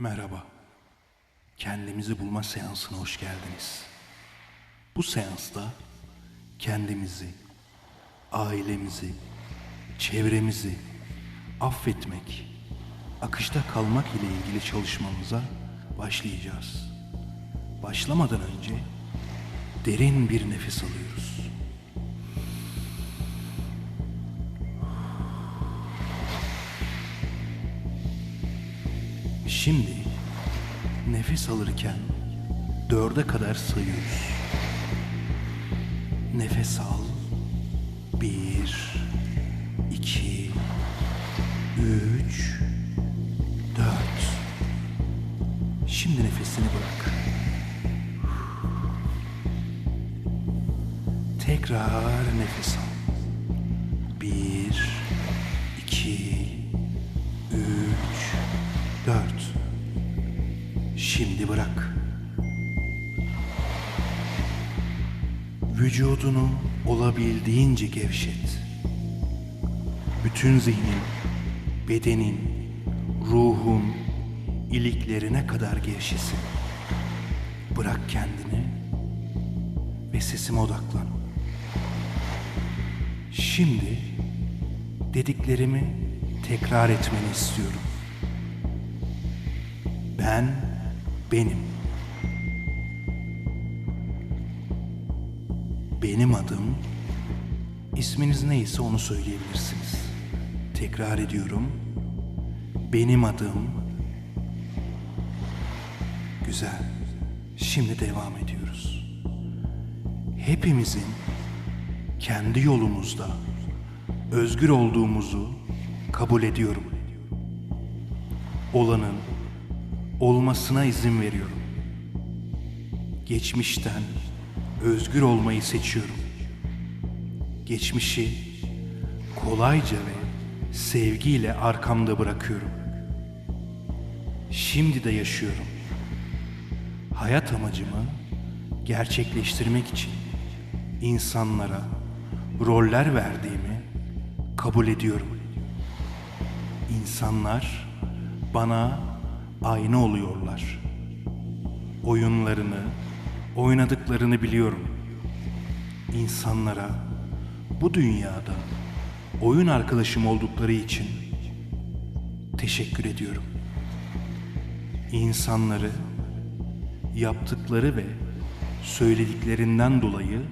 Merhaba. Kendimizi bulma seansına hoş geldiniz. Bu seansta kendimizi, ailemizi, çevremizi affetmek, akışta kalmak ile ilgili çalışmamıza başlayacağız. Başlamadan önce derin bir nefes alıyoruz. Şimdi nefes alırken dörde kadar sayıyoruz. Nefes al. Bir, iki, üç, dört. Şimdi nefesini bırak. Tekrar nefes al. Bırak. Vücudunu olabildiğince gevşet. Bütün zihnin, bedenin, ruhun iliklerine kadar gevşesin. Bırak kendini ve sesime odaklan. Şimdi dediklerimi tekrar etmeni istiyorum. Ben benim. Benim adım isminiz neyse onu söyleyebilirsiniz. Tekrar ediyorum. Benim adım Güzel. Şimdi devam ediyoruz. Hepimizin kendi yolumuzda özgür olduğumuzu kabul ediyorum. Olanın olmasına izin veriyorum. Geçmişten özgür olmayı seçiyorum. Geçmişi kolayca ve sevgiyle arkamda bırakıyorum. Şimdi de yaşıyorum. Hayat amacımı gerçekleştirmek için insanlara roller verdiğimi kabul ediyorum. İnsanlar bana aynı oluyorlar. Oyunlarını, oynadıklarını biliyorum. İnsanlara bu dünyada oyun arkadaşım oldukları için teşekkür ediyorum. İnsanları yaptıkları ve söylediklerinden dolayı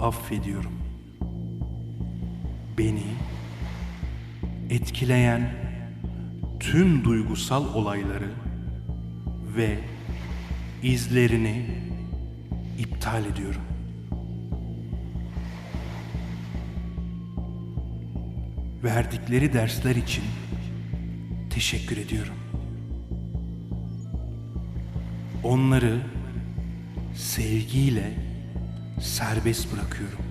affediyorum. Beni etkileyen tüm duygusal olayları ve izlerini iptal ediyorum. Verdikleri dersler için teşekkür ediyorum. Onları sevgiyle serbest bırakıyorum.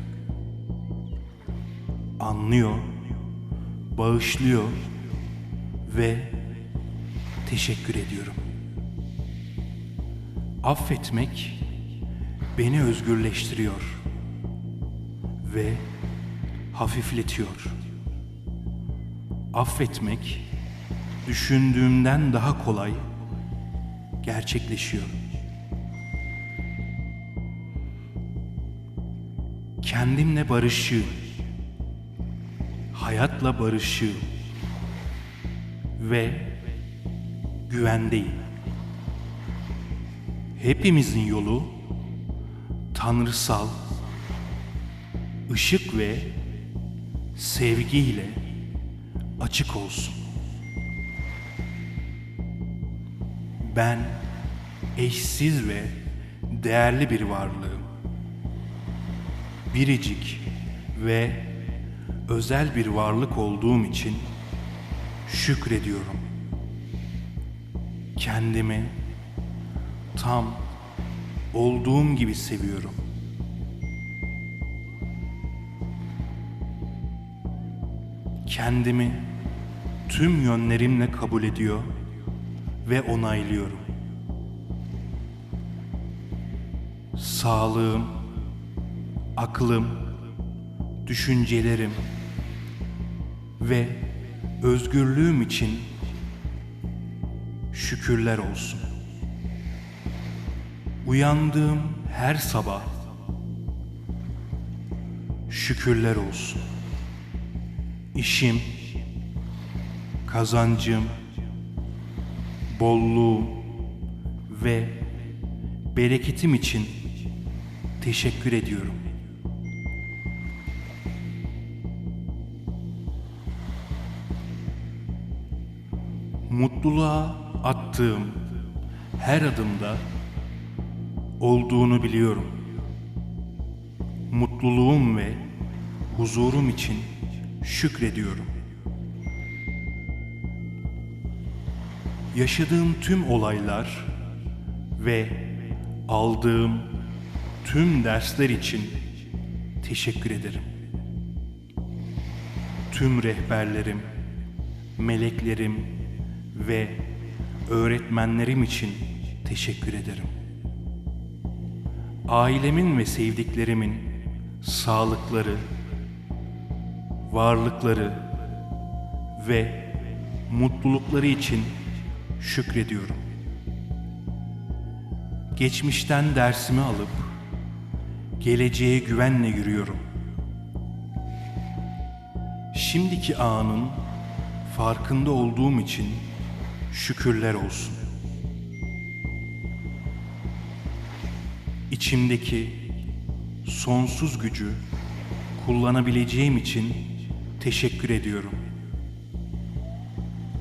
Anlıyor, bağışlıyor ve teşekkür ediyorum. Affetmek beni özgürleştiriyor ve hafifletiyor. Affetmek düşündüğümden daha kolay gerçekleşiyor. Kendimle barışığım. Hayatla barışığım. Ve güvendeyim. Hepimizin yolu tanrısal, ışık ve sevgiyle açık olsun. Ben eşsiz ve değerli bir varlığım. Biricik ve özel bir varlık olduğum için şükrediyorum. Kendimi tam olduğum gibi seviyorum. Kendimi tüm yönlerimle kabul ediyor ve onaylıyorum. Sağlığım, aklım, düşüncelerim ve özgürlüğüm için şükürler olsun. Uyandığım her sabah şükürler olsun. İşim, kazancım, bolluğum ve bereketim için teşekkür ediyorum. Mutluluğa attığım her adımda olduğunu biliyorum. Mutluluğum ve huzurum için şükrediyorum. Yaşadığım tüm olaylar ve aldığım tüm dersler için teşekkür ederim. Tüm rehberlerim, meleklerim ve öğretmenlerim için teşekkür ederim. Ailemin ve sevdiklerimin sağlıkları, varlıkları ve mutlulukları için şükrediyorum. Geçmişten dersimi alıp geleceğe güvenle yürüyorum. Şimdiki anın farkında olduğum için şükürler olsun. İçimdeki sonsuz gücü kullanabileceğim için teşekkür ediyorum.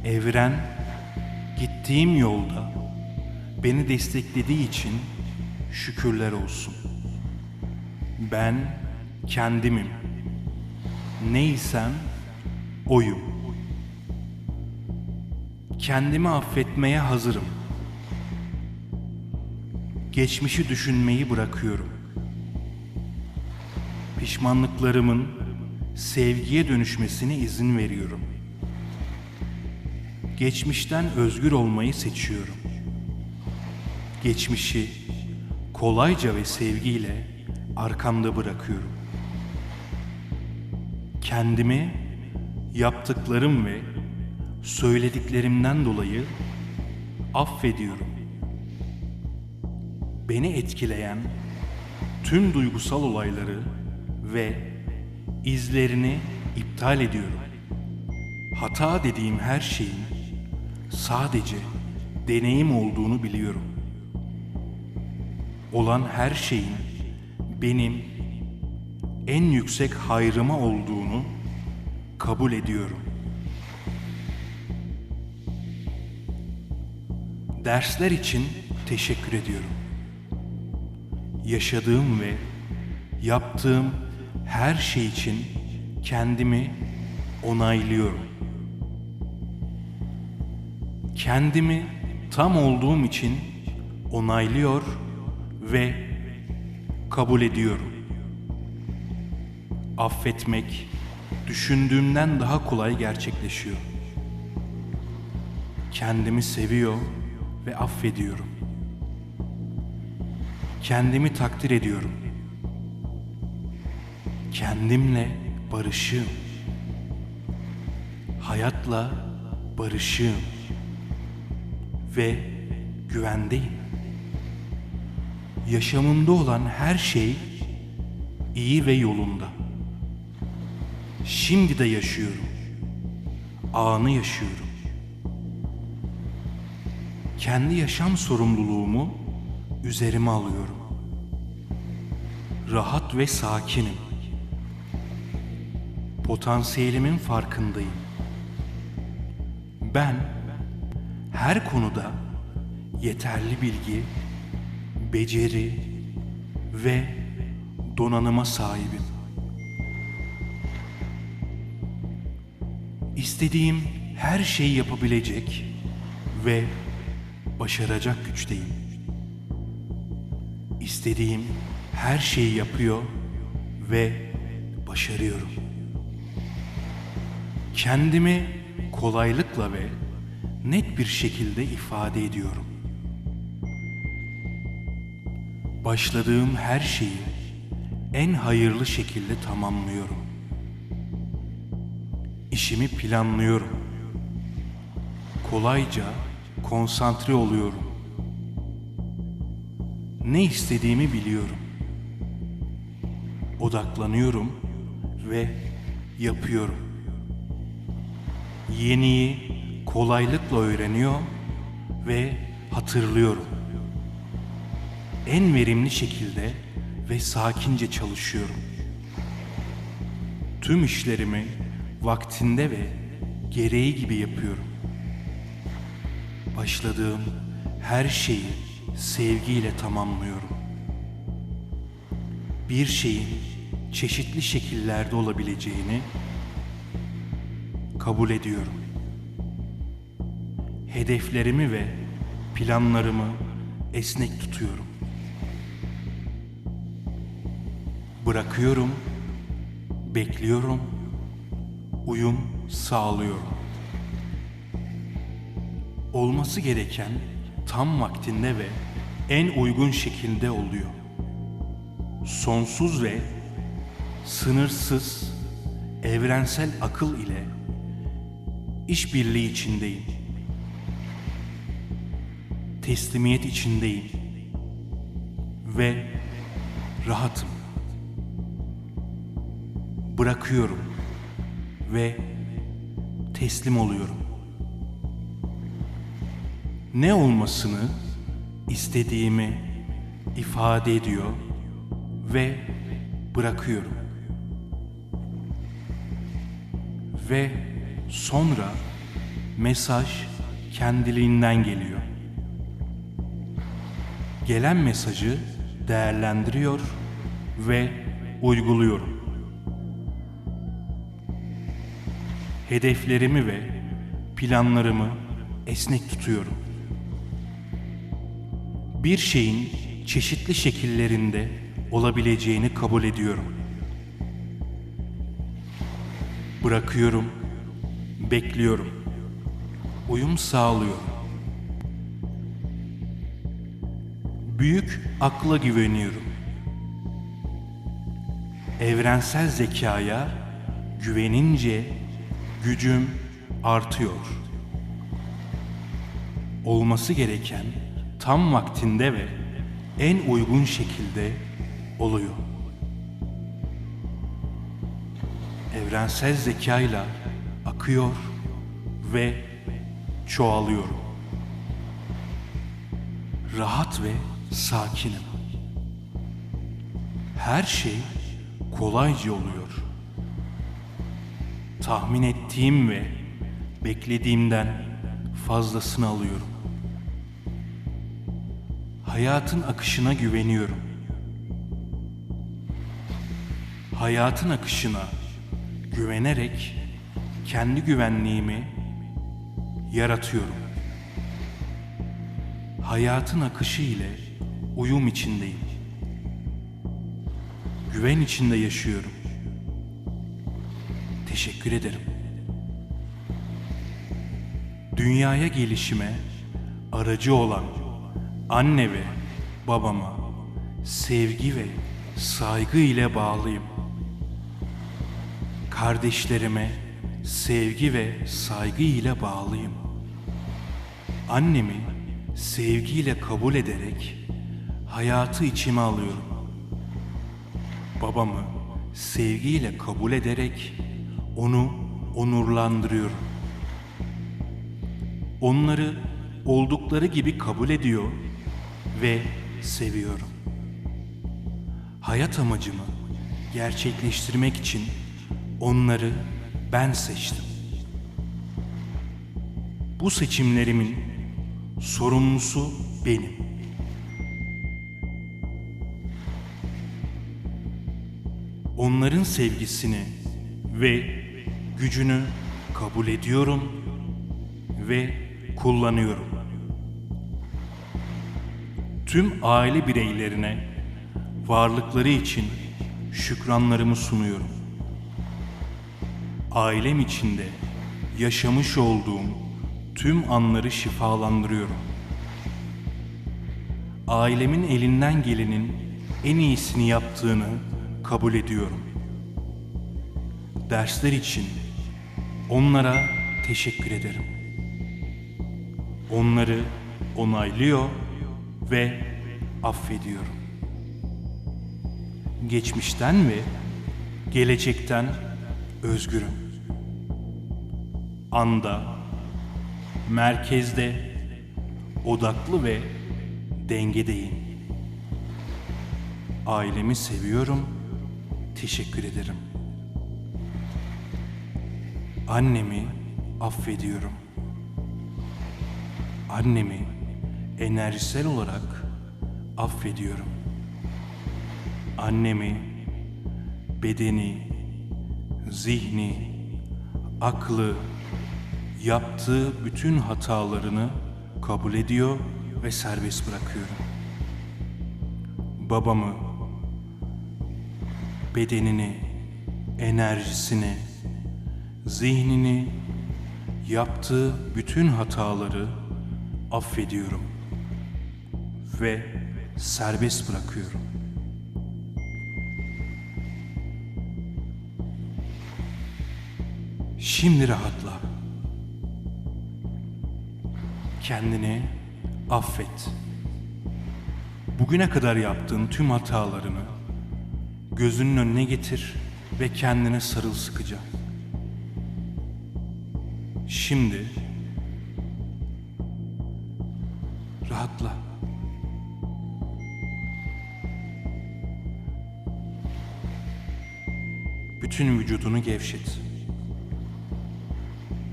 Evren gittiğim yolda beni desteklediği için şükürler olsun. Ben kendimim. Neysem oyum. Kendimi affetmeye hazırım. Geçmişi düşünmeyi bırakıyorum. Pişmanlıklarımın sevgiye dönüşmesine izin veriyorum. Geçmişten özgür olmayı seçiyorum. Geçmişi kolayca ve sevgiyle arkamda bırakıyorum. Kendimi yaptıklarım ve söylediklerimden dolayı affediyorum. Beni etkileyen tüm duygusal olayları ve izlerini iptal ediyorum. Hata dediğim her şeyin sadece deneyim olduğunu biliyorum. Olan her şeyin benim en yüksek hayrıma olduğunu kabul ediyorum. Dersler için teşekkür ediyorum. Yaşadığım ve yaptığım her şey için kendimi onaylıyorum. Kendimi tam olduğum için onaylıyor ve kabul ediyorum. Affetmek düşündüğümden daha kolay gerçekleşiyor. Kendimi seviyor ve affediyorum. Kendimi takdir ediyorum. Kendimle barışığım. Hayatla barışığım. Ve güvendeyim. Yaşamımda olan her şey iyi ve yolunda. Şimdi de yaşıyorum. Anı yaşıyorum. Kendi yaşam sorumluluğumu üzerime alıyorum. Rahat ve sakinim. Potansiyelimin farkındayım. Ben her konuda yeterli bilgi, beceri ve donanıma sahibim. İstediğim her şeyi yapabilecek ve başaracak güçteyim. İstediğim her şeyi yapıyor ve başarıyorum. Kendimi kolaylıkla ve net bir şekilde ifade ediyorum. Başladığım her şeyi en hayırlı şekilde tamamlıyorum. İşimi planlıyorum. Kolayca konsantre oluyorum. Ne istediğimi biliyorum. Odaklanıyorum ve yapıyorum. Yeniyi kolaylıkla öğreniyor ve hatırlıyorum. En verimli şekilde ve sakince çalışıyorum. Tüm işlerimi vaktinde ve gereği gibi yapıyorum. Başladığım her şeyi sevgiyle tamamlıyorum. Bir şeyin çeşitli şekillerde olabileceğini kabul ediyorum. Hedeflerimi ve planlarımı esnek tutuyorum. Bırakıyorum, bekliyorum, uyum sağlıyorum. Olması gereken tam vaktinde ve en uygun şekilde oluyor. Sonsuz ve sınırsız evrensel akıl ile işbirliği içindeyim. Teslimiyet içindeyim ve rahatım. Bırakıyorum ve teslim oluyorum. Ne olmasını istediğimi ifade ediyor ve bırakıyorum. Ve sonra mesaj kendiliğinden geliyor. Gelen mesajı değerlendiriyor ve uyguluyorum. Hedeflerimi ve planlarımı esnek tutuyorum. Bir şeyin çeşitli şekillerinde olabileceğini kabul ediyorum. Bırakıyorum, bekliyorum. Uyum sağlıyorum. Büyük akla güveniyorum. Evrensel zekaya güvenince gücüm artıyor. Olması gereken tam vaktinde ve en uygun şekilde oluyor. Evrensel zekayla akıyor ve çoğalıyorum. Rahat ve sakinim. Her şey kolayca oluyor. Tahmin ettiğim ve beklediğimden fazlasını alıyorum. Hayatın akışına güveniyorum. Hayatın akışına güvenerek kendi güvenliğimi yaratıyorum. Hayatın akışı ile uyum içindeyim. Güven içinde yaşıyorum. Teşekkür ederim. Dünyaya gelişime aracı olan anne ve babama sevgi ve saygı ile bağlıyım. Kardeşlerime sevgi ve saygı ile bağlıyım. Annemi sevgiyle kabul ederek hayatı içime alıyorum. Babamı sevgiyle kabul ederek onu onurlandırıyorum. Onları oldukları gibi kabul ediyor ve seviyorum. Hayat amacımı gerçekleştirmek için onları ben seçtim. Bu seçimlerimin sorumlusu benim. Onların sevgisini ve gücünü kabul ediyorum ve kullanıyorum. Tüm aile bireylerine varlıkları için şükranlarımı sunuyorum. Ailem içinde yaşamış olduğum tüm anları şifalandırıyorum. Ailemin elinden gelenin en iyisini yaptığını kabul ediyorum. Dersler için onlara teşekkür ederim. Onları onaylıyor ve affediyorum. Geçmişten ve gelecekten özgürüm. Anda, merkezde, odaklı ve dengedeyim. Ailemi seviyorum, teşekkür ederim. Annemi affediyorum. Annemi enerjisel olarak affediyorum. Annemi, bedeni, zihni, aklı, yaptığı bütün hatalarını kabul ediyor ve serbest bırakıyorum. Babamı, bedenini, enerjisini, zihnini, yaptığı bütün hataları affediyorum ve serbest bırakıyorum. Şimdi rahatla. Kendini affet. Bugüne kadar yaptığın tüm hatalarını gözünün önüne getir ve kendine sarıl sıkıca. Şimdi rahatla. Bütün vücudunu gevşet.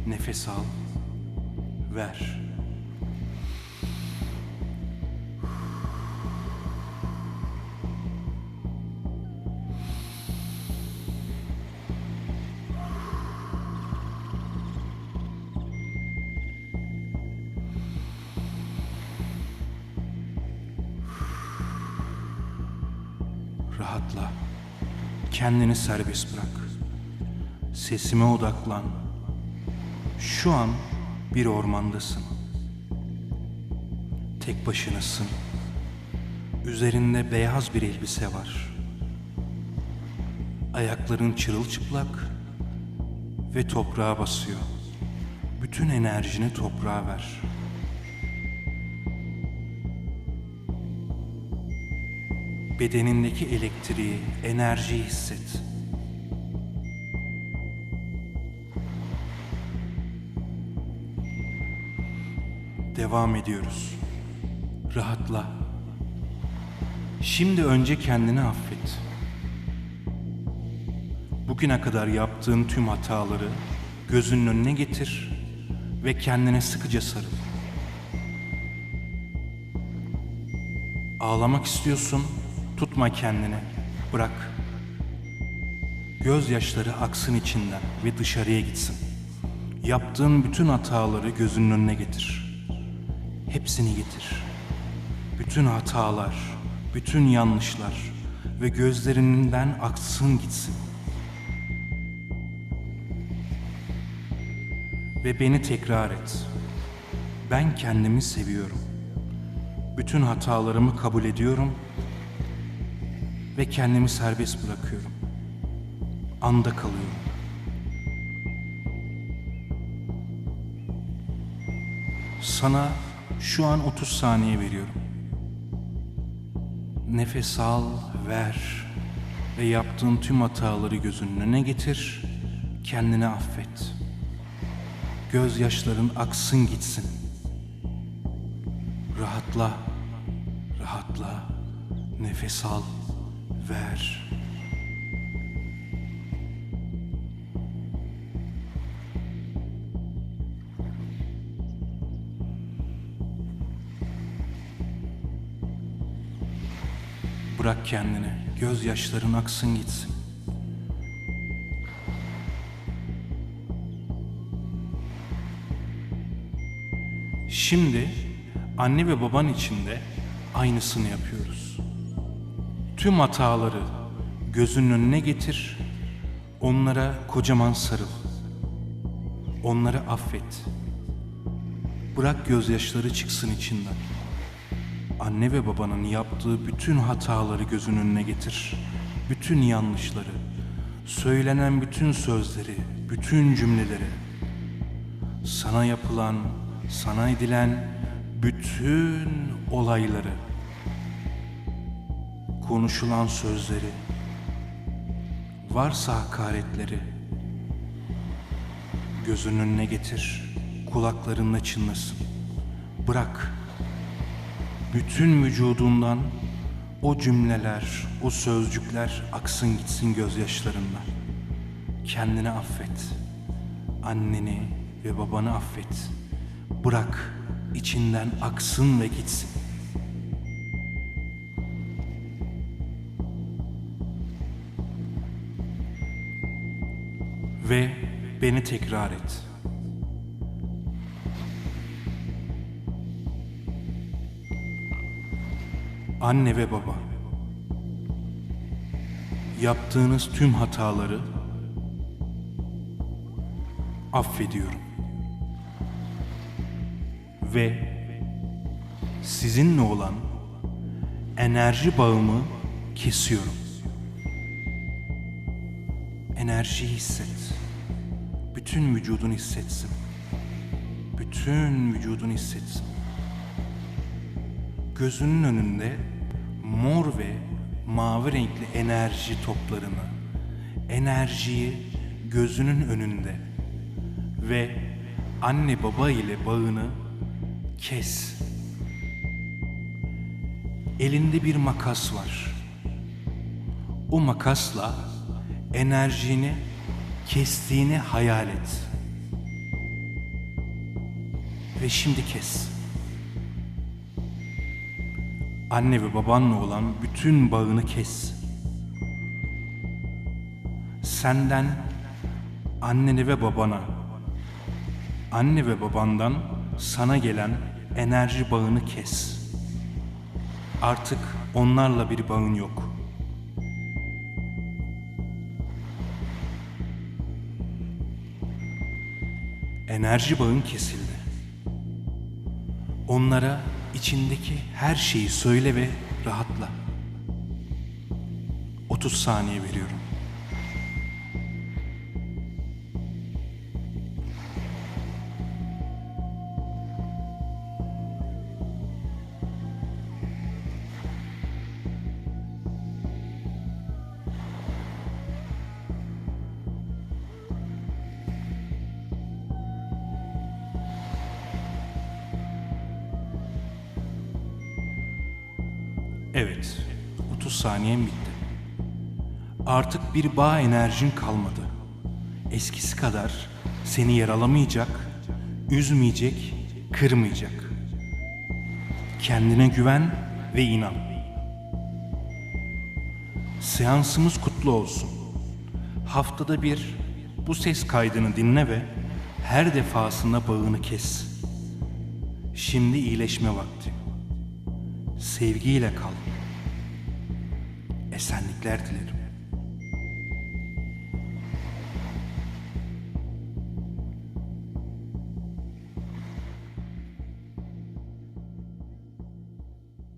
Nefes al. Ver. Rahatla. Kendini serbest bırak. Sesime odaklan. Şu an bir ormandasın. Tek başınasın. Üzerinde beyaz bir elbise var. Ayakların çırılçıplak ve toprağa basıyor. Bütün enerjini toprağa ver. Bedenindeki elektriği, enerjiyi hisset. Devam ediyoruz. Rahatla. Şimdi önce kendini affet. Bugüne kadar yaptığın tüm hataları gözünün önüne getir ve kendine sıkıca sarıl. Ağlamak istiyorsun, tutma kendini, bırak. Gözyaşları aksın içinden ve dışarıya gitsin. Yaptığın bütün hataları gözünün önüne getir. Hepsini getir. Bütün hatalar, bütün yanlışlar ve gözlerinden aksın gitsin. Ve beni tekrar et. Ben kendimi seviyorum. Bütün hatalarımı kabul ediyorum ve kendimi serbest bırakıyorum. Anda kalıyorum. Sana şu an 30 saniye veriyorum. Nefes al, ver ve yaptığın tüm hataları gözünün önüne getir. Kendini affet. Gözyaşların aksın gitsin. Rahatla, rahatla. Nefes al, ver. Bırak kendini. Gözyaşların aksın gitsin. Şimdi anne ve baban için de aynısını yapıyoruz. Tüm hataları gözünün önüne getir. Onlara kocaman sarıl. Onları affet. Bırak gözyaşları çıksın içinden. Anne ve babanın yaptığı bütün hataları gözünün önüne getir. Bütün yanlışları, söylenen bütün sözleri, bütün cümleleri, sana yapılan sana edilen bütün olayları, konuşulan sözleri, varsa hakaretleri gözünün önüne getir, kulaklarınla çınlasın. Bırak bütün vücudundan o cümleler, o sözcükler aksın gitsin gözyaşlarınla. Kendini affet. Anneni ve babanı affet. Bırak içinden aksın ve gitsin. Ve beni tekrar et. Anne ve baba. Yaptığınız tüm hataları affediyorum. Ve sizinle olan enerji bağımı kesiyorum. Enerjiyi hisset. Bütün vücudun hissetsin. Bütün vücudun hissetsin. Gözünün önünde mor ve mavi renkli enerji toplarını, enerjiyi gözünün önünde ve anne baba ile bağını kes. Elinde bir makas var. O makasla enerjini kestiğini hayal et. Ve şimdi kes. Anne ve babanla olan bütün bağını kes. Senden annene ve babana, anne ve babandan sana gelen enerji bağını kes. Artık onlarla bir bağın yok. Enerji bağın kesildi. Onlara içindeki her şeyi söyle ve rahatla. 30 saniye veriyorum. 30 saniyen bitti. Artık bir bağ enerjin kalmadı. Eskisi kadar seni yaralamayacak, üzmeyecek, kırmayacak. Kendine güven ve inan. Seansımız kutlu olsun. Haftada bir bu ses kaydını dinle ve her defasında bağını kes. Şimdi iyileşme vakti. Sevgiyle kal. Esenlikler dilerim.